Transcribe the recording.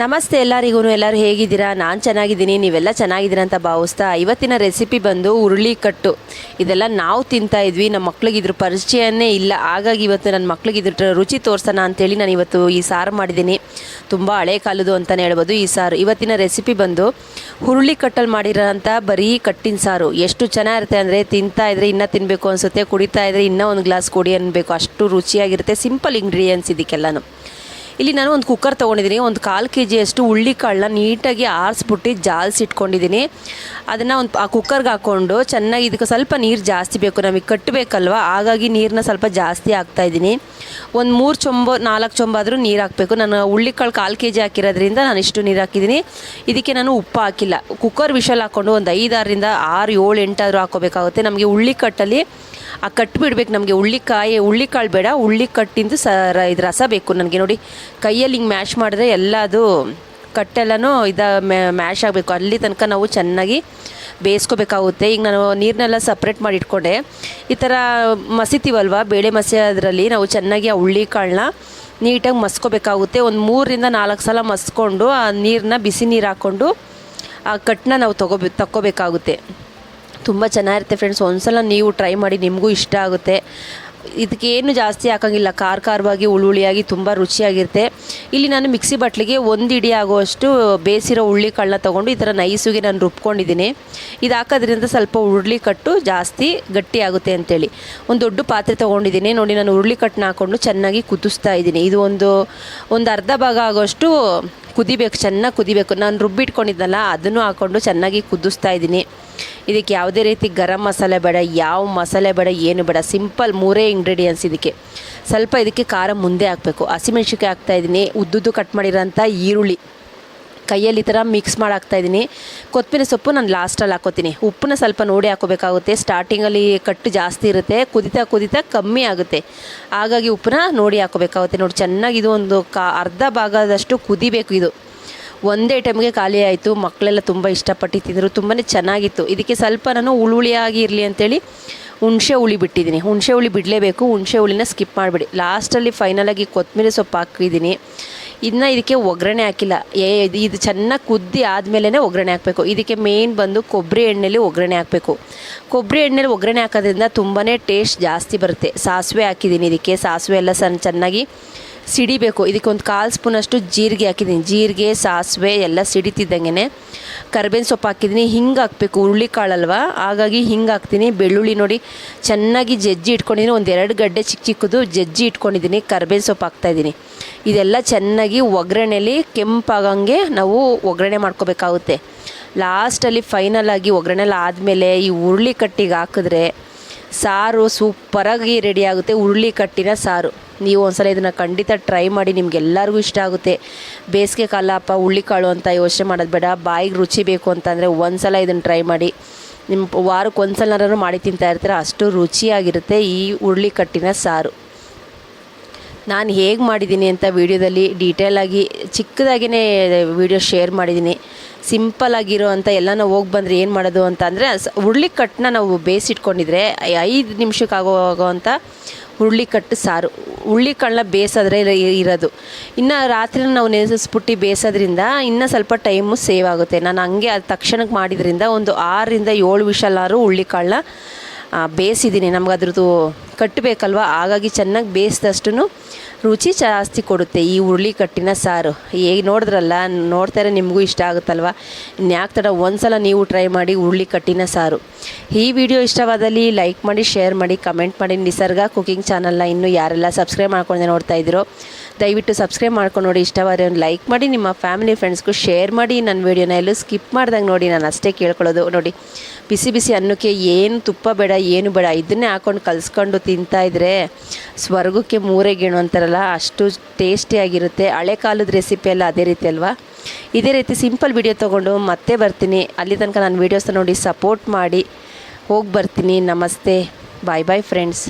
ನಮಸ್ತೆ ಎಲ್ಲರಿಗೂ ಎಲ್ಲರೂ ಹೇಗಿದ್ದೀರಾ? ನಾನು ಚೆನ್ನಾಗಿದ್ದೀನಿ, ನೀವೆಲ್ಲ ಚೆನ್ನಾಗಿದ್ದೀರಾ ಅಂತ ಭಾವಿಸ್ತಾ ಇವತ್ತಿನ ರೆಸಿಪಿ ಬಂದು ಹುರುಳಿ ಕಟ್ಟು ಇದೆಲ್ಲ ನಾವು ತಿಂತಾ ಇದ್ವಿ, ನಮ್ಮ ಮಕ್ಳಿಗೆ ಇದ್ರ ಪರಿಚಯನೇ ಇಲ್ಲ. ಹಾಗಾಗಿ ಇವತ್ತು ನನ್ನ ಮಕ್ಳಿಗೆ ಇದ್ರ ರುಚಿ ತೋರ್ಸೋಣ ಅಂತೇಳಿ ನಾನು ಇವತ್ತು ಈ ಸಾರು ಮಾಡಿದ್ದೀನಿ. ತುಂಬ ಹಳೆ ಕಾಲದ್ದು ಅಂತಲೇ ಹೇಳ್ಬೋದು ಈ ಸಾರು. ಇವತ್ತಿನ ರೆಸಿಪಿ ಬಂದು ಹುರುಳಿ ಕಟ್ಟಲ್ಲಿ ಮಾಡಿರೋಂಥ ಬರೀ ಕಟ್ಟಿನ ಸಾರು. ಎಷ್ಟು ಚೆನ್ನಾಗಿರುತ್ತೆ ಅಂದರೆ ತಿಂತಾ ಇದ್ರೆ ಇನ್ನೂ ತಿನ್ನಬೇಕು ಅನಿಸುತ್ತೆ, ಕುಡಿತಾ ಇದ್ರೆ ಇನ್ನೂ ಒಂದು ಗ್ಲಾಸ್ ಕುಡಿ ಅನ್ಬೇಕು ಅಷ್ಟು ರುಚಿಯಾಗಿರುತ್ತೆ ಸಿಂಪಲ್ ಇಂಗ್ರೀಡಿಯೆಂಟ್ಸ್ ಇದಕ್ಕೆಲ್ಲನೂ. ಇಲ್ಲಿ ನಾನು ಒಂದು ಕುಕ್ಕರ್ ತೊಗೊಂಡಿದ್ದೀನಿ. ಒಂದು ಕಾಲು ಕೆ ಜಿಯಷ್ಟು ಕಾಳನ್ನ ನೀಟಾಗಿ ಆರಿಸ್ಬಿಟ್ಟು ಜಾಲ್ಸಿ ಇಟ್ಕೊಂಡಿದ್ದೀನಿ. ಅದನ್ನು ಒಂದು ಆ ಕುಕ್ಕರ್ಗೆ ಹಾಕ್ಕೊಂಡು ಚೆನ್ನಾಗಿ ಇದಕ್ಕೆ ಸ್ವಲ್ಪ ನೀರು ಜಾಸ್ತಿ ಬೇಕು. ನಮಗೆ ಕಟ್ಟಬೇಕಲ್ವ? ಹಾಗಾಗಿ ನೀರನ್ನ ಸ್ವಲ್ಪ ಜಾಸ್ತಿ ಹಾಕ್ತಾ ಇದ್ದೀನಿ. ಒಂದು ಮೂರು ಚೊಂಬು, ನಾಲ್ಕು ಚೊಂಬಾದರೂ ನೀರು ಹಾಕಬೇಕು. ನಾನು ಕಾಳು ಕಾಲು ಕೆ ಜಿ ಹಾಕಿರೋದ್ರಿಂದ ನಾನು ಇಷ್ಟು ನೀರು ಹಾಕಿದ್ದೀನಿ. ಇದಕ್ಕೆ ನಾನು ಉಪ್ಪು ಹಾಕಿಲ್ಲ. ಕುಕ್ಕರ್ ವಿಷಲ್ ಹಾಕ್ಕೊಂಡು ಒಂದು ಐದಾರರಿಂದ ಆರು ಏಳು ಎಂಟಾದರೂ ಹಾಕೋಬೇಕಾಗುತ್ತೆ. ನಮಗೆ ಹುಳ್ಳಿ ಕಟ್ಟಲ್ಲಿ ಆ ಕಟ್ ಬಿಡ್ಬೇಕು ನಮಗೆ ಹುಳ್ಳಿಕಾಯಿ ಹುಳ್ಳಿಕಾಳು ಬೇಡ ಹುಳ್ಳಿ ಕಟ್ಟಿಂದು ಸ ಇದು ರಸ ಬೇಕು ನನಗೆ. ನೋಡಿ, ಕೈಯಲ್ಲಿ ಹಿಂಗೆ ಮ್ಯಾಶ್ ಮಾಡಿದ್ರೆ ಎಲ್ಲ ಅದು ಕಟ್ಟೆಲ್ಲನೂ ಇದ ಮ್ಯಾಶ್ ಆಗಬೇಕು. ಅಲ್ಲಿ ತನಕ ನಾವು ಚೆನ್ನಾಗಿ ಬೇಯಿಸ್ಕೋಬೇಕಾಗುತ್ತೆ. ಈಗ ನಾನು ನೀರನ್ನೆಲ್ಲ ಸಪ್ರೇಟ್ ಮಾಡಿ ಇಟ್ಕೊಂಡೆ. ಈ ಥರ ಮಸಿತೀವಲ್ವ? ಬೇಳೆ ಮಸಿ ಅದರಲ್ಲಿ ನಾವು ಚೆನ್ನಾಗಿ ಆ ಹುಳ್ಳಿ ಕಾಳನ್ನ ನೀಟಾಗಿ ಮಸ್ಕೋಬೇಕಾಗುತ್ತೆ. ಒಂದು ಮೂರರಿಂದ ನಾಲ್ಕು ಸಲ ಮಸ್ಕೊಂಡು ಆ ನೀರನ್ನ ಬಿಸಿ ನೀರು ಹಾಕ್ಕೊಂಡು ಆ ಕಟ್ಟನ್ನ ನಾವು ತಗೋಬೇಕು ತಕ್ಕೋಬೇಕಾಗುತ್ತೆ. ತುಂಬ ಚೆನ್ನಾಗಿರುತ್ತೆ ಫ್ರೆಂಡ್ಸ್ ಒಂದ್ಸಲ ನೀವು ಟ್ರೈ ಮಾಡಿ ನಿಮಗೂ ಇಷ್ಟ ಆಗುತ್ತೆ. ಇದಕ್ಕೇನು ಜಾಸ್ತಿ ಹಾಕೋಂಗಿಲ್ಲ. ಖಾರ ಖಾರವಾಗಿ ಹುಳುಳಿಯಾಗಿ ತುಂಬ ರುಚಿಯಾಗಿರುತ್ತೆ. ಇಲ್ಲಿ ನಾನು ಮಿಕ್ಸಿ ಬಟ್ಲಿಗೆ ಒಂದು ಇಡಿ ಆಗುವಷ್ಟು ಬೇಯಿಸಿರೋ ಹುಳ್ಳಿ ಕಾಳನ್ನ ತೊಗೊಂಡು ಈ ಥರ ನೈಸುಗೆ ನಾನು ರುಬ್ಕೊಂಡಿದ್ದೀನಿ. ಇದು ಹಾಕೋದ್ರಿಂದ ಸ್ವಲ್ಪ ಹುರುಳಿ ಕಟ್ಟು ಜಾಸ್ತಿ ಗಟ್ಟಿ ಆಗುತ್ತೆ ಅಂತೇಳಿ. ಒಂದು ದೊಡ್ಡ ಪಾತ್ರೆ ತೊಗೊಂಡಿದ್ದೀನಿ. ನೋಡಿ ನಾನು ಹುರುಳಿ ಕಟ್ಟನ್ನ ಹಾಕ್ಕೊಂಡು ಚೆನ್ನಾಗಿ ಕುದಿಸ್ತಾ ಇದ್ದೀನಿ. ಇದು ಒಂದು ಒಂದು ಅರ್ಧ ಭಾಗ ಆಗೋಷ್ಟು ಕುದಿಬೇಕು, ಚೆನ್ನಾಗಿ ಕುದಿಬೇಕು. ನಾನು ರುಬ್ಬಿಟ್ಕೊಂಡಿದ್ದಲ್ಲ ಅದನ್ನು ಹಾಕ್ಕೊಂಡು ಚೆನ್ನಾಗಿ ಕುದಿಸ್ತಾ ಇದ್ದೀನಿ. ಇದಕ್ಕೆ ಯಾವುದೇ ರೀತಿ ಗರಂ ಮಸಾಲೆ ಬೇಡ, ಯಾವ ಮಸಾಲೆ ಬೇಡ, ಏನು ಬೇಡ. ಸಿಂಪಲ್ ಮೂರೇ ಇಂಗ್ರೀಡಿಯೆಂಟ್ಸ್ ಇದಕ್ಕೆ. ಸ್ವಲ್ಪ ಇದಕ್ಕೆ ಖಾರ ಮುಂದೆ ಹಾಕಬೇಕು. ಹಸಿಮೆಣ್ಸಿನ್ಕಾಯಿ ಹಾಕ್ತಾ ಇದ್ದೀನಿ. ಉದ್ದುದ್ದು ಕಟ್ ಮಾಡಿರೋಂಥ ಈರುಳ್ಳಿ. ಕೈಯಲ್ಲಿ ಈ ಥರ ಮಿಕ್ಸ್ ಮಾಡಿ ಹಾಕ್ತಾ ಇದ್ದೀನಿ. ಕೊತ್ತಂಬರಿ ಸೊಪ್ಪು ನಾನು ಲಾಸ್ಟಲ್ಲಿ ಹಾಕೋತೀನಿ. ಉಪ್ಪನ್ನ ಸ್ವಲ್ಪ ನೋಡಿ ಹಾಕೋಬೇಕಾಗುತ್ತೆ. ಸ್ಟಾರ್ಟಿಂಗಲ್ಲಿ ಕಟ್ಟು ಜಾಸ್ತಿ ಇರುತ್ತೆ. ಕುದಿತಾ ಕುದಿತಾ ಕಮ್ಮಿ ಆಗುತ್ತೆ. ಹಾಗಾಗಿ ಉಪ್ಪನ್ನ ನೋಡಿ ಹಾಕೋಬೇಕಾಗುತ್ತೆ. ನೋಡಿ, ಚೆನ್ನಾಗಿ ಇದು ಒಂದು ಕಾ ಅರ್ಧ ಭಾಗದಷ್ಟು ಕುದಿಬೇಕು ಇದು. ಒಂದೇ ಟೈಮ್ಗೆ ಖಾಲಿ ಆಯಿತು. ಮಕ್ಕಳೆಲ್ಲ ತುಂಬ ಇಷ್ಟಪಟ್ಟು ತಿಂದರು. ತುಂಬಾ ಚೆನ್ನಾಗಿತ್ತು. ಇದಕ್ಕೆ ಸ್ವಲ್ಪ ನಾನು ಹುಳುಳಿಯಾಗಿ ಇರಲಿ ಅಂತೇಳಿ ಹುಣಸೆ ಹುಳಿ ಬಿಟ್ಟಿದ್ದೀನಿ. ಹುಣಸೆ ಹುಳಿ ಬಿಡಲೇಬೇಕು. ಹುಣಸೆ ಹುಳಿನ ಸ್ಕಿಪ್ ಮಾಡಿಬಿಡಿ. ಲಾಸ್ಟಲ್ಲಿ ಫೈನಲಾಗಿ ಕೊತ್ತಂಬರಿ ಸೊಪ್ಪು ಹಾಕಿದ್ದೀನಿ. ಇದನ್ನ ಇದಕ್ಕೆ ಒಗ್ಗರಣೆ ಹಾಕಿಲ್ಲ. ಏ, ಇದು- ಚೆನ್ನಾಗಿ ಕುದ್ದಿ ಆದಮೇಲೆ ಒಗ್ಗರಣೆ ಹಾಕಬೇಕು. ಇದಕ್ಕೆ ಮೇಯ್ನ್ ಬಂದು ಕೊಬ್ಬರಿ ಎಣ್ಣೆಲಿ ಒಗ್ಗರಣೆ ಹಾಕಬೇಕು. ಕೊಬ್ಬರಿ ಎಣ್ಣೆಲಿ ಒಗ್ಗರಣೆ ಹಾಕೋದ್ರಿಂದ ತುಂಬಾ ಟೇಸ್ಟ್ ಜಾಸ್ತಿ ಬರುತ್ತೆ. ಸಾಸಿವೆ ಹಾಕಿದ್ದೀನಿ ಇದಕ್ಕೆ. ಸಾಸಿವೆ ಎಲ್ಲ ಸಣ್ಣ, ಚೆನ್ನಾಗಿ ಸಿಡಿಬೇಕು. ಇದಕ್ಕೆ ಒಂದು ಕಾಲು ಸ್ಪೂನಷ್ಟು ಜೀರಿಗೆ ಹಾಕಿದ್ದೀನಿ. ಜೀರಿಗೆ, ಸಾಸಿವೆ ಎಲ್ಲ ಸಿಡಿತಿದ್ದಂಗೆ ಕರ್ಬೇವಿನ ಸೊಪ್ಪು ಹಾಕಿದ್ದೀನಿ. ಹಿಂಗೆ ಹಾಕಬೇಕು. ಹುರುಳಿ ಕಾಳಲ್ವ ಹಾಗಾಗಿ ಹಿಂಗೆ ಹಾಕ್ತೀನಿ. ಬೆಳ್ಳುಳ್ಳಿ ನೋಡಿ ಚೆನ್ನಾಗಿ ಜಜ್ಜಿ ಇಟ್ಕೊಂಡಿದ್ದೀನಿ. ಒಂದು ಎರಡು ಗಡ್ಡೆ ಚಿಕ್ಕ ಚಿಕ್ಕದು ಜಜ್ಜಿ ಇಟ್ಕೊಂಡಿದ್ದೀನಿ. ಕರ್ಬೇವಿನ ಸೊಪ್ಪು ಹಾಕ್ತಾಯಿದ್ದೀನಿ ಇದೆಲ್ಲ ಚೆನ್ನಾಗಿ ಒಗ್ಗರಣೆಯಲ್ಲಿ ಕೆಂಪಾಗಂಗೆ ನಾವು ಒಗ್ಗರಣೆ ಮಾಡ್ಕೋಬೇಕಾಗುತ್ತೆ. ಲಾಸ್ಟಲ್ಲಿ ಫೈನಲ್ ಆಗಿ ಒಗ್ಗರಣೆಲ್ಲ ಆದಮೇಲೆ ಈ ಹುರುಳಿ ಕಟ್ಟಿಗೆ ಹಾಕಿದ್ರೆ ಸಾರು ಸೂಪರಾಗಿ ರೆಡಿ ಆಗುತ್ತೆ. ಹುರುಳಿ ಕಟ್ಟಿನ ಸಾರು. ನೀವು ಒಂದ್ಸಲ ಇದನ್ನು ಖಂಡಿತ ಟ್ರೈ ಮಾಡಿ, ನಿಮ್ಗೆಲ್ಲರಿಗೂ ಇಷ್ಟ ಆಗುತ್ತೆ. ಬೇಸಿಗೆ ಕಾಲ ಅಪ್ಪ, ಹುಳ್ಳಿಕಾಳು ಅಂತ ಯೋಚನೆ ಮಾಡೋದು ಬೇಡ. ಬಾಯಿಗೆ ರುಚಿ ಬೇಕು ಅಂತಂದರೆ ಒಂದ್ಸಲ ಇದನ್ನು ಟ್ರೈ ಮಾಡಿ. ನಿಮ್ಮ ವಾರಕ್ಕೆ ಒಂದ್ಸಲನಾರು ಮಾಡಿ ತಿಂತಾ ಇರ್ತೀರ, ಅಷ್ಟು ರುಚಿಯಾಗಿರುತ್ತೆ ಈ ಹುಳ್ಳಿ ಕಟ್ಟಿನ ಸಾರು. ನಾನು ಹೇಗೆ ಮಾಡಿದ್ದೀನಿ ಅಂತ ವೀಡಿಯೋದಲ್ಲಿ ಡೀಟೇಲಾಗಿ ಚಿಕ್ಕದಾಗಿಯೇ ವೀಡಿಯೋ ಶೇರ್ ಮಾಡಿದ್ದೀನಿ. ಸಿಂಪಲ್ ಆಗಿರೋ ಅಂತ ಎಲ್ಲನೂ ಹೋಗಿ ಬಂದರೆ ಏನು ಮಾಡೋದು ಅಂತ ಅಂದರೆ ಹುರುಳಿಕಟ್ಟನ್ನ ನಾವು ಬೇಯಿಸಿಟ್ಕೊಂಡಿದ್ರೆ, ಐದು ನಿಮಿಷಕ್ಕೆ ಆಗೋ ಆಗೋವಂಥ ಹುರುಳಿ ಕಟ್ಟು ಸಾರು. ಹುರುಳಿ ಕಾಳನ್ನ ಬೇಯಿಸಿದ್ರೆ ಇರೋದು. ಇನ್ನು ರಾತ್ರಿ ನಾವು ನೆನೆಸ್ಬಿಟ್ಟು ಬೇಯಿಸೋದ್ರಿಂದ ಇನ್ನೂ ಸ್ವಲ್ಪ ಟೈಮು ಸೇವ್ ಆಗುತ್ತೆ. ನಾನು ಹಂಗೆ ಅದು ತಕ್ಷಣಕ್ಕೆ ಮಾಡಿದ್ರಿಂದ ಒಂದು ಆರರಿಂದ ಏಳು ವಿಷಲಾರು ಹುರುಳಿ ಕಾಳನ್ನ ಬೇಯಿಸಿದ್ದೀನಿ. ನಮ್ಗೆ ಅದ್ರದ್ದು ಕಟ್ಟಬೇಕಲ್ವ? ಹಾಗಾಗಿ ಚೆನ್ನಾಗಿ ಬೇಯಿಸಿದಷ್ಟು ರುಚಿ ಜಾಸ್ತಿ ಕೊಡುತ್ತೆ ಈ ಹುರುಳಿ ಕಟ್ಟಿನ ಸಾರು. ಹೇಗೆ ನೋಡಿದ್ರಲ್ಲ, ನೋಡ್ತಾರೆ ನಿಮಗೂ ಇಷ್ಟ ಆಗುತ್ತಲ್ವ? ಇನ್ಯಾಕೆ ತಡ ಒಂದ್ಸಲ ನೀವು ಟ್ರೈ ಮಾಡಿ ಹುರುಳಿ ಕಟ್ಟಿನ ಸಾರು. ಈ ವಿಡಿಯೋ ಇಷ್ಟವಾದಲ್ಲಿ ಲೈಕ್ ಮಾಡಿ, ಶೇರ್ ಮಾಡಿ, ಕಮೆಂಟ್ ಮಾಡಿ. ನಿಸರ್ಗ ಕುಕಿಂಗ್ ಚಾನಲ್ನ ಇನ್ನೂ ಯಾರೆಲ್ಲ ಸಬ್ಸ್ಕ್ರೈಬ್ ಮಾಡ್ಕೊಂಡೆ ನೋಡ್ತಾ ಇದ್ದೀರೋ ದಯವಿಟ್ಟು ಸಬ್ಸ್ಕ್ರೈಬ್ ಮಾಡ್ಕೊಂಡು ನೋಡಿ, ಇಷ್ಟವಾದರೆ ಒಂದು ಲೈಕ್ ಮಾಡಿ, ನಿಮ್ಮ ಫ್ಯಾಮಿಲಿ ಫ್ರೆಂಡ್ಸ್ಗೂ ಶೇರ್ ಮಾಡಿ ನನ್ನ ವೀಡಿಯೋನ ಎಲ್ಲೂ ಸ್ಕಿಪ್ ಮಾಡ್ದಂಗೆ ನೋಡಿ, ನಾನು ಅಷ್ಟೇ ಕೇಳ್ಕೊಳ್ಳೋದು. ನೋಡಿ, ಬಿಸಿ ಬಿಸಿ ಅನ್ನಕ್ಕೆ ಏನು ತುಪ್ಪ ಬೇಡ, ಏನು ಬೇಡ, ಇದನ್ನೇ ಹಾಕೊಂಡು ಕಲಿಸ್ಕೊಂಡು ತಿಂತಾ ಇದ್ರೆ ಸ್ವರ್ಗಕ್ಕೆ ಮೂರೇ ಗೇಣು ಅಂತಾರಲ್ಲ, ಅಷ್ಟು ಟೇಸ್ಟಿಯಾಗಿರುತ್ತೆ ಹಳೆ ಕಾಲದ ರೆಸಿಪಿ ಎಲ್ಲ ಅದೇ ರೀತಿ ಅಲ್ವಾ? ಇದೇ ರೀತಿ ಸಿಂಪಲ್ ವಿಡಿಯೋ ತೊಗೊಂಡು ಮತ್ತೆ ಬರ್ತೀನಿ. ಅಲ್ಲಿ ತನಕ ನಾನು ವೀಡಿಯೋಸ್ನ ನೋಡಿ ಸಪೋರ್ಟ್ ಮಾಡಿ, ಹೋಗಿ ಬರ್ತೀನಿ. ನಮಸ್ತೆ. ಬಾಯ್ ಬಾಯ್ ಫ್ರೆಂಡ್ಸ್